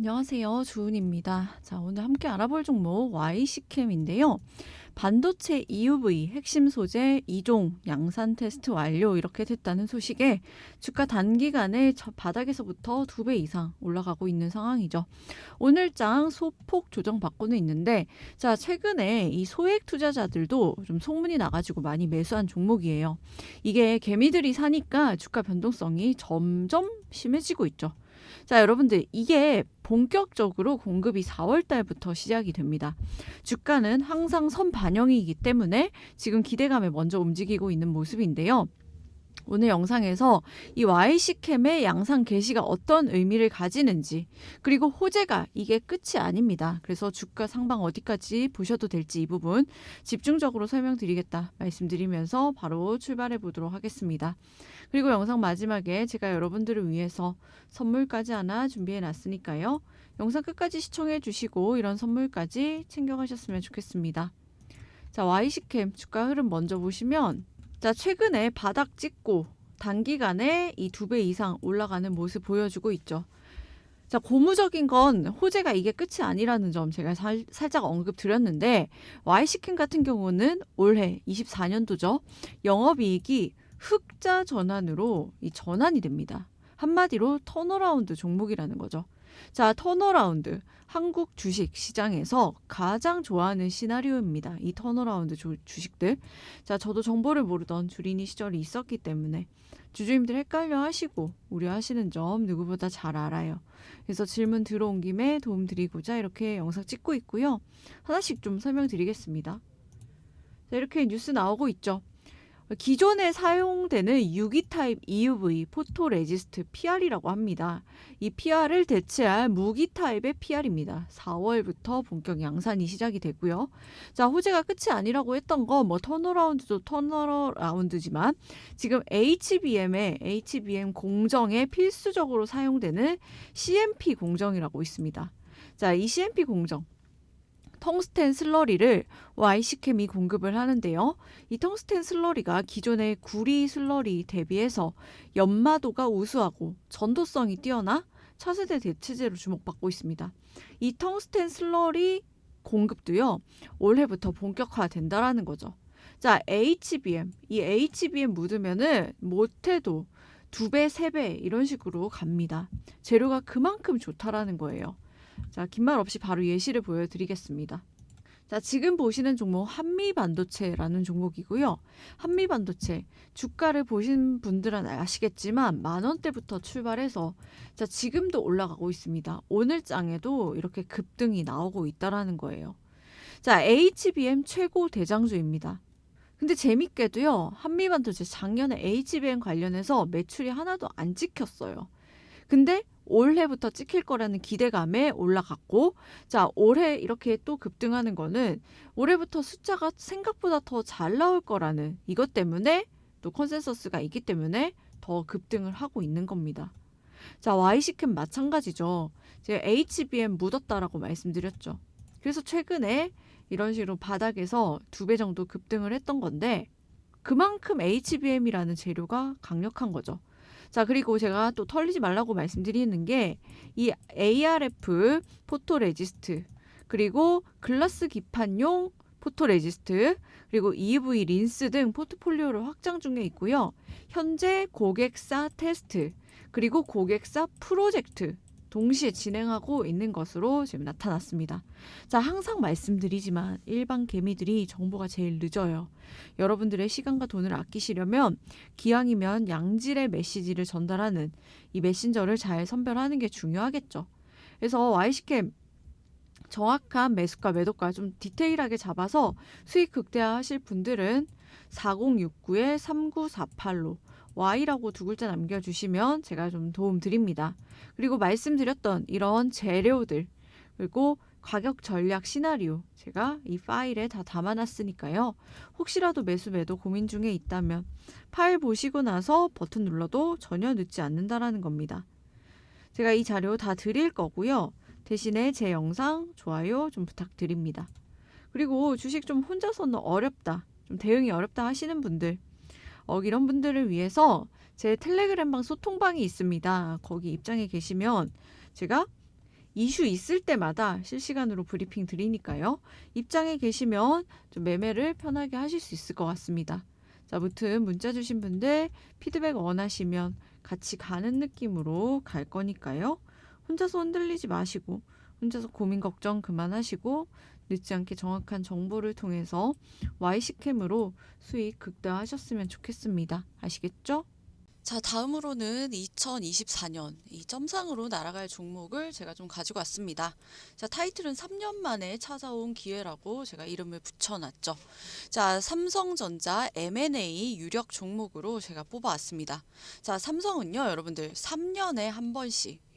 안녕하세요. 주은입니다. 자, 오늘 함께 알아볼 종목 YC캠인데요. 반도체 EUV 핵심 소재 2종 양산 테스트 완료 이렇게 됐다는 소식에 주가 단기간에 저 바닥에서부터 두배 이상 올라가고 있는 상황이죠. 오늘장 소폭 조정 받고는 있는데 자, 최근에 이 소액 투자자들도 좀 소문이 나가지고 많이 매수한 종목이에요. 이게 개미들이 사니까 주가 변동성이 점점 심해지고 있죠. 자, 여러분들 이게 본격적으로 공급이 4월 달부터 시작이 됩니다. 주가는 항상 선 반영이기 때문에 지금 기대감에 먼저 움직이고 있는 모습인데요. 오늘 영상에서 이 YC캠의 양상 개시가 어떤 의미를 가지는지 그리고 호재가 이게 끝이 아닙니다. 그래서 주가 상방 어디까지 보셔도 될지 이 부분 집중적으로 설명드리겠다 말씀드리면서 바로 출발해 보도록 하겠습니다. 그리고 영상 마지막에 제가 여러분들을 위해서 선물까지 하나 준비해 놨으니까요. 영상 끝까지 시청해 주시고 이런 선물까지 챙겨가셨으면 좋겠습니다. 자, YC캠 주가 흐름 먼저 보시면 자, 최근에 바닥 찍고 단기간에 이 두 배 이상 올라가는 모습 보여주고 있죠. 자, 고무적인 건 호재가 이게 끝이 아니라는 점 제가 살, 살짝 언급 드렸는데 YC캠 같은 경우는 올해 24년도죠. 영업이익이 흑자 전환으로 이 전환이 됩니다. 한마디로 턴어라운드 종목이라는 거죠. 자, 턴어라운드. 한국 주식 시장에서 가장 좋아하는 시나리오입니다. 이 턴어라운드 주, 주식들. 자, 저도 정보를 모르던 주린이 시절이 있었기 때문에 주주님들 헷갈려 하시고 우려하시는 점 누구보다 잘 알아요. 그래서 질문 들어온 김에 도움 드리고자 이렇게 영상 찍고 있고요. 하나씩 좀 설명드리겠습니다. 자, 이렇게 뉴스 나오고 있죠. 기존에 사용되는 유기 타입 EUV 포토 레지스트 PR이라고 합니다. 이 PR을 대체할 무기 타입의 PR입니다. 4월부터 본격 양산이 시작이 되고요. 자, 호재가 끝이 아니라고 했던 거 뭐 턴어라운드도 턴어라운드지만 지금 HBM의 HBM 공정에 필수적으로 사용되는 CMP 공정이라고 있습니다. 자, 이 CMP 공정 텅스텐 슬러리를 YC캠이 공급을 하는데요. 이 텅스텐 슬러리가 기존의 구리 슬러리 대비해서 연마도가 우수하고 전도성이 뛰어나 차세대 대체제로 주목받고 있습니다. 이 텅스텐 슬러리 공급도요. 올해부터 본격화된다라는 거죠. 자, HBM. 이 HBM 묻으면은 못해도 두 배, 세 배 이런 식으로 갑니다. 재료가 그만큼 좋다라는 거예요. 자, 긴 말 없이 바로 예시를 보여드리겠습니다. 자, 지금 보시는 종목 한미반도체라는 종목이고요. 한미반도체 주가를 보신 분들은 아시겠지만 만 원대부터 출발해서 자, 지금도 올라가고 있습니다. 오늘 장에도 이렇게 급등이 나오고 있다라는 거예요. 자, HBM 최고 대장주입니다. 근데 재밌게도요. 한미반도체 작년에 HBM 관련해서 매출이 하나도 안 찍혔어요. 근데 올해부터 찍힐 거라는 기대감에 올라갔고 자 올해 이렇게 또 급등하는 거는 올해부터 숫자가 생각보다 더 잘 나올 거라는 이것 때문에 또 컨센서스가 있기 때문에 더 급등을 하고 있는 겁니다. 자 YC캠 마찬가지죠. 제가 HBM 묻었다라고 말씀드렸죠. 그래서 최근에 이런 식으로 바닥에서 두 배 정도 급등을 했던 건데 그만큼 HBM이라는 재료가 강력한 거죠. 자, 그리고 제가 또 털리지 말라고 말씀드리는 게 이 ARF 포토 레지스트 그리고 글라스 기판용 포토 레지스트 그리고 EUV 린스 등 포트폴리오를 확장 중에 있고요. 현재 고객사 테스트 그리고 고객사 프로젝트 동시에 진행하고 있는 것으로 지금 나타났습니다. 자, 항상 말씀드리지만 일반 개미들이 정보가 제일 늦어요. 여러분들의 시간과 돈을 아끼시려면 기왕이면 양질의 메시지를 전달하는 이 메신저를 잘 선별하는 게 중요하겠죠. 그래서 YC캠 정확한 매수가 매도가 좀 디테일하게 잡아서 수익 극대화하실 분들은 4069에 3948로 Y라고 두 글자 남겨주시면 제가 좀 도움 드립니다. 그리고 말씀드렸던 이런 재료들 그리고 가격 전략 시나리오 제가 이 파일에 다 담아놨으니까요. 혹시라도 매수 매도 고민 중에 있다면 파일 보시고 나서 버튼 눌러도 전혀 늦지 않는다라는 겁니다. 제가 이 자료 다 드릴 거고요. 대신에 제 영상 좋아요 좀 부탁드립니다. 그리고 주식 좀 혼자서는 어렵다, 좀 대응이 어렵다 하시는 분들 어, 이런 분들을 위해서 제 텔레그램방 소통방이 있습니다. 거기 입장에 계시면 제가 이슈 있을 때마다 실시간으로 브리핑 드리니까요. 입장에 계시면 좀 매매를 편하게 하실 수 있을 것 같습니다. 자, 무튼 문자 주신 분들 피드백 원하시면 같이 가는 느낌으로 갈 거니까요. 혼자서 흔들리지 마시고 혼자서 고민 걱정 그만하시고 늦지 않게 정확한 정보를 통해서 Y시캠으로 수익 극대화하셨으면 좋겠습니다. 아시겠죠? 자, 다음으로는 2024년 이 점상으로 날아갈 종목을 제가 좀 가지고 왔습니다. 자, 타이틀은 3년 만에 찾아온 기회라고 제가 이름을 붙여놨죠. 자, 삼성전자 M&A 유력 종목으로 제가 뽑아왔습니다. 자, 삼성은요, 여러분들 3년에 한 번씩